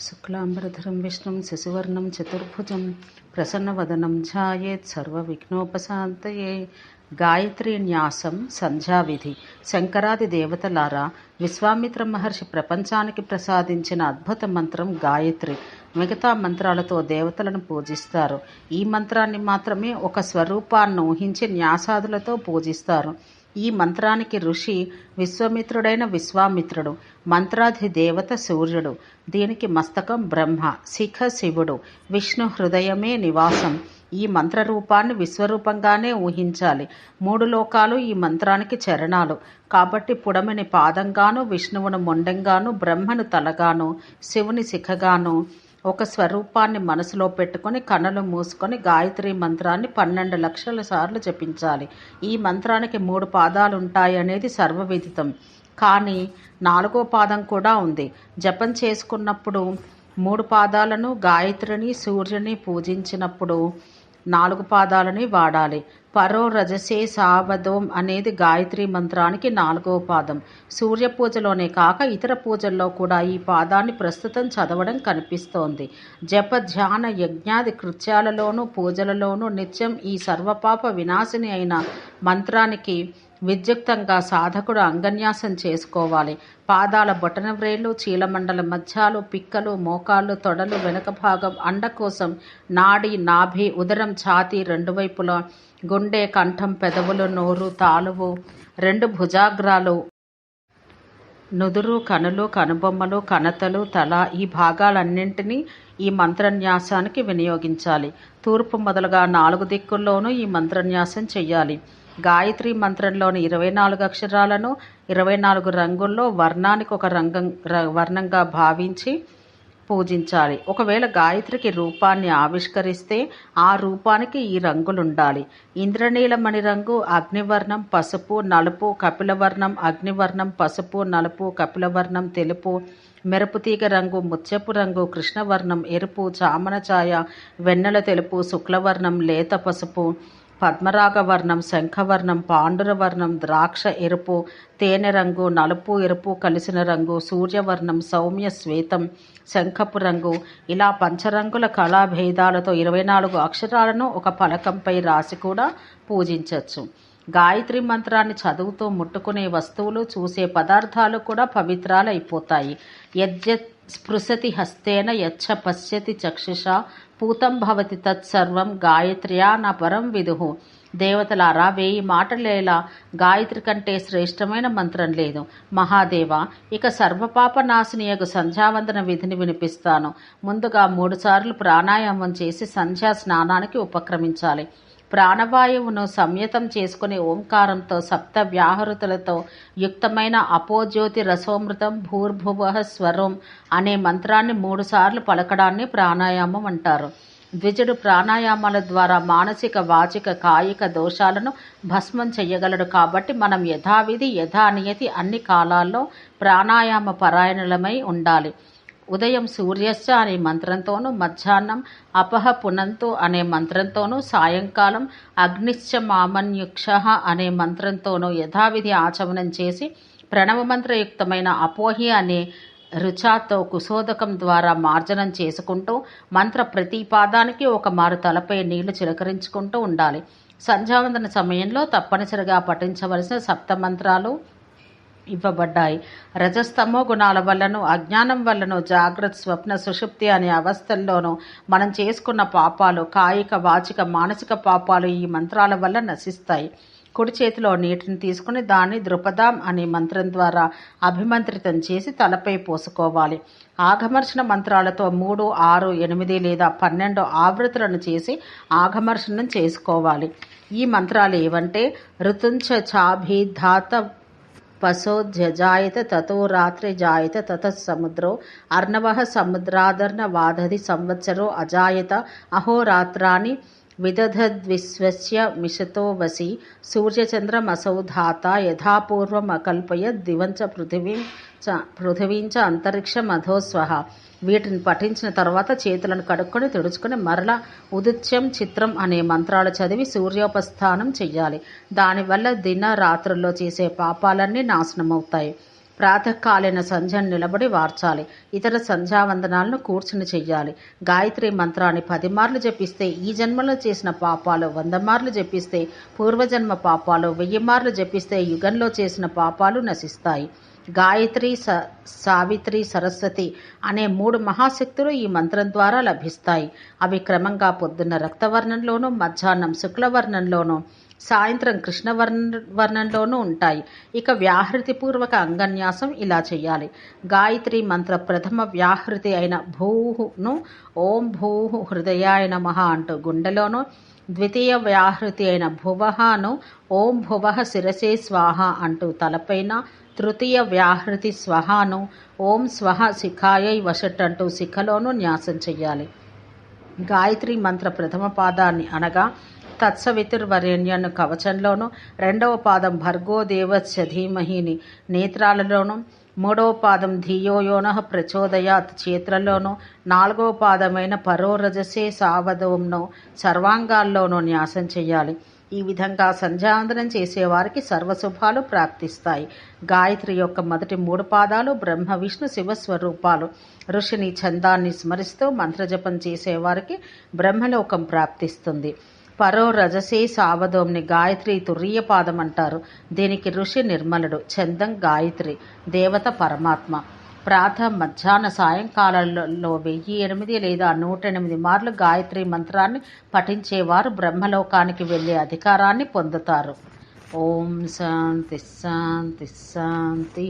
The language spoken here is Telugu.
శుక్లాంబరధరం విష్ణుం శశివర్ణం చతుర్భుజం ప్రసన్నవదనం ధ్యాయేత్ సర్వవిఘ్నోపశాంతయే. గాయత్రి న్యాసం సంధ్యావిధి. శంకరాది దేవతలారా విశ్వామిత్ర మహర్షి ప్రపంచానికి ప్రసాదించిన అద్భుత మంత్రం గాయత్రి. మిగతా మంత్రాలతో దేవతలను పూజిస్తారు. ఈ మంత్రాన్ని మాత్రమే ఒక స్వరూపాన్ని ఊహించి న్యాసాదులతో పూజిస్తారు. ఈ మంత్రానికి ఋషి విశ్వమిత్రుడైన విశ్వామిత్రుడు మంత్రాధి దేవత సూర్యుడు దీనికి మస్తకం బ్రహ్మ శిఖ శివుడు విష్ణు హృదయమే నివాసం. ఈ మంత్ర రూపాన్ని విశ్వరూపంగానే ఊహించాలి. మూడు లోకాలు ఈ మంత్రానికి చరణాలు. కాబట్టి పుడమిని పాదంగాను విష్ణువును మొండంగాను బ్రహ్మను తలగాను శివుని శిఖగాను ఒక స్వరూపాన్ని మనసులో పెట్టుకొని కన్నులు మూసుకొని గాయత్రి మంత్రాన్ని పన్నెండు లక్షల సార్లు జపించాలి. ఈ మంత్రానికి మూడు పాదాలు ఉంటాయి అనేది సర్వవిదితం. కానీ నాలుగో పాదం కూడా ఉంది. జపం చేసుకున్నప్పుడు మూడు పాదాలను గాయత్రిని సూర్యుని పూజించినప్పుడు నాలుగు పాదాలని వాడాలి. పరో రజసే సావధోం అనేది గాయత్రి మంత్రానికి నాలుగవ పాదం. సూర్య పూజలోనే కాక ఇతర పూజల్లో కూడా ఈ పాదాన్ని ప్రస్తుతం చదవడం కనిపిస్తోంది. జప ధ్యాన యజ్ఞాది కృత్యాలలోనూ పూజలలోనూ నిత్యం ఈ సర్వపాప వినాశిని అయిన మంత్రానికి విద్యుక్తంగా సాధకుడు అంగన్యాసం చేసుకోవాలి. పాదాల బొటనవ్రేళ్ళు చీలమండల మధ్యాలు పిక్కలు మోకాళ్ళు తొడలు వెనుక భాగం అండ కోసం నాడి నాభి ఉదరం ఛాతీ రెండు వైపులా గుండె కంఠం పెదవులు నోరు తాలువు రెండు భుజాగ్రాలు నుదురు కనులు కనుబొమ్మలు కనతలు తల ఈ భాగాలన్నింటినీ ఈ మంత్రన్యాసానికి వినియోగించాలి. తూర్పు మొదలుగా నాలుగు దిక్కుల్లోనూ ఈ మంత్రన్యాసం చెయ్యాలి. గాయత్రి మంత్రంలోని ఇరవై నాలుగు అక్షరాలను ఇరవై నాలుగు రంగుల్లో వర్ణానికి ఒక రంగం వర్ణంగా భావించి పూజించాలి. ఒకవేళ గాయత్రికి రూపాన్ని ఆవిష్కరిస్తే ఆ రూపానికి ఈ రంగులుండాలి. ఇంద్రనీలమణి రంగు అగ్నివర్ణం పసుపు నలుపు కపిలవర్ణం అగ్నివర్ణం పసుపు నలుపు కపిలవర్ణం తెలుపు మెరుపుతీగ రంగు ముత్యపు రంగు కృష్ణవర్ణం ఎరుపు చామన ఛాయ వెన్నెల తెలుపు శుక్లవర్ణం లేత పసుపు పద్మరాగవర్ణం శంఖవర్ణం పాండురవర్ణం ద్రాక్ష ఎరుపు తేనె రంగు నలుపు ఎరుపు కలిసిన రంగు సూర్యవర్ణం సౌమ్య శ్వేతం శంఖపు రంగు. ఇలా పంచరంగుల కళాభేదాలతో ఇరవై నాలుగు అక్షరాలను ఒక పలకంపై రాసి కూడా పూజించవచ్చు గాయత్రి మంత్రాన్ని చదువుతూ ముట్టుకునే వస్తువులు చూసే పదార్థాలు కూడా పవిత్రాలైపోతాయి. యజ్జత్ స్పృశతి హస్తేన యచ్చ పశ్యతి చక్షుష పూతం భవతి తత్సర్వం గాయత్ర్యా నా పరం విదుహు దేవతలారా వేయి మాటలేలా గాయత్రి కంటే శ్రేష్టమైన మంత్రం లేదు. మహాదేవ ఇక సర్వపాప నాశనీయకు సంధ్యావందన విధిని వినిపిస్తాను. ముందుగా మూడుసార్లు ప్రాణాయామం చేసి సంధ్యా స్నానానికి ఉపక్రమించాలి. ప్రాణవాయువును సంయతం చేసుకుని ఓంకారంతో సప్త వ్యాహృతులతో యుక్తమైన అపోజ్యోతి రసోమృతం భూర్భువ స్వరం అనే మంత్రాన్ని మూడుసార్లు పలకడాన్ని ప్రాణాయామం అంటారు. ద్విజుడు ప్రాణాయామాల ద్వారా మానసిక వాచిక కాయిక దోషాలను భస్మం చెయ్యగలడు కాబట్టి మనం యథావిధి యథానియతి అన్ని కాలాల్లో ప్రాణాయామ పరాయణులమై ఉండాలి. ఉదయం సూర్యస్య అనే మంత్రంతోనూ మధ్యాహ్నం అపహ పునంతు అనే మంత్రంతోనూ సాయంకాలం అగ్నిశ్చ మామన్యుక్ష అనే మంత్రంతోనూ యథావిధి ఆచమనం చేసి ప్రణవ మంత్రయుక్తమైన అపోహి అనే రుచాతో కుశోదకం ద్వారా మార్జనం చేసుకుంటూ మంత్ర ప్రతిపాదానికి ఒక మారు తలపై నీళ్ళు చిలకరించుకుంటూ ఉండాలి. సంధ్యావందన సమయంలో తప్పనిసరిగా పఠించవలసిన సప్త మంత్రాలు ఇవ్వబడ్డాయి. రజస్తమో గుణాల వల్లనూ అజ్ఞానం వల్లనూ జాగ్రత్త స్వప్న సుషుప్తి అనే అవస్థల్లోనూ మనం చేసుకున్న పాపాలు కాయిక వాచిక మానసిక పాపాలు ఈ మంత్రాల వల్ల నశిస్తాయి. కుడి చేతిలో నీటిని తీసుకుని దాన్ని ద్రుపదాం అనే మంత్రం ద్వారా అభిమంత్రితం చేసి తలపై పోసుకోవాలి. ఆఘమర్షణ మంత్రాలతో మూడు ఆరు ఎనిమిది లేదా పన్నెండు ఆవృతులను చేసి ఆఘమర్షణం చేసుకోవాలి. ఈ మంత్రాలు ఏవంటే ఋతుంచ చాభిధాత పశోధ్యజాయత తతో రాత్రి జాయత తత సముద్రో అర్ణవ సముద్రాదర్ణ వాదధి సంవత్సరో అజాయత అహోరాత్రాన్ని విదధద్విశ్వస్య మిషతో వసి సూర్యచంద్రమసౌ ధాత యథాపూర్వం అకల్పయ దివంచ పృథివీం చ పృథివీంచ అంతరిక్ష మధోస్వహ. వీటిని పఠించిన తర్వాత చేతులను కడుక్కొని తుడుచుకొని మరల ఉదిత్యం చిత్రం అనే మంత్రాలు చదివి సూర్యోపస్థానం చెయ్యాలి. దానివల్ల దిన రాత్రుల్లో చేసే పాపాలన్నీ నాశనమవుతాయి. ప్రాతకాలీన సంధ్యను నిలబడి వార్చాలి. ఇతర సంధ్యావందనాలను కూర్చుని చెయ్యాలి. గాయత్రి మంత్రాన్ని పది మార్లు జపిస్తే ఈ జన్మలో చేసిన పాపాలు వంద మార్లు జపిస్తే పూర్వజన్మ పాపాలు వెయ్యి మార్లు జపిస్తే యుగంలో చేసిన పాపాలు నశిస్తాయి. గాయత్రి స సావిత్రి సరస్వతి అనే మూడు మహాశక్తులు ఈ మంత్రం ద్వారా లభిస్తాయి. అవి క్రమంగా పొద్దున్న రక్తవర్ణంలోనూ మధ్యాహ్నం శుక్లవర్ణంలోనూ సాయంత్రం కృష్ణవర్ణ వర్ణంలోనూ ఉంటాయి. ఇక వ్యాహృతిపూర్వక అంగన్యాసం ఇలా చేయాలి. గాయత్రి మంత్ర ప్రథమ వ్యాహృతి అయిన భూను ఓం భూ హృదయాయ నమ అంటూ గుండెలోనూ ద్వితీయ వ్యాహృతి అయిన భువహను ఓం భువః శిరసే స్వాహ అంటూ తలపైన తృతీయ వ్యాహృతి స్వహాను ఓం స్వహ శిఖాయై వషట్ అంటూ శిఖలోనూ న్యాసం చెయ్యాలి. గాయత్రి మంత్ర ప్రథమ పాదాన్ని అనగా తత్సవితుర్వరేణ్యను కవచంలోను రెండవ పాదం భర్గో దేవస్య ధీమహిని నేత్రాలలోను మూడవ పాదం ధియోయోన ప్రచోదయాత్ చేతులలోనూ నాలుగవ పాదమైన పరోరజసే సావధంను సర్వాంగాల్లోనూ న్యాసం చేయాలి ఈ విధంగా సంధ్యావందనం చేసేవారికి సర్వశుభాలు ప్రాప్తిస్తాయి. గాయత్రి యొక్క మొదటి మూడు పాదాలు బ్రహ్మ విష్ణు శివస్వరూపాలు ఋషిని ఛందాన్ని స్మరిస్తూ మంత్రజపం చేసేవారికి బ్రహ్మలోకం ప్రాప్తిస్తుంది. పరో రజసే సావధోంని గాయత్రి తుర్యపాదం అంటారు దీనికి ఋషి నిర్మలుడు చందం గాయత్రి దేవత పరమాత్మ. ప్రాత మధ్యాహ్న సాయంకాలంలో వెయ్యి ఎనిమిది లేదా నూట ఎనిమిది మార్లు గాయత్రి మంత్రాన్ని పఠించేవారు బ్రహ్మలోకానికి వెళ్ళే అధికారాన్ని పొందుతారు. ఓం శాంతి శాంతి శాంతి.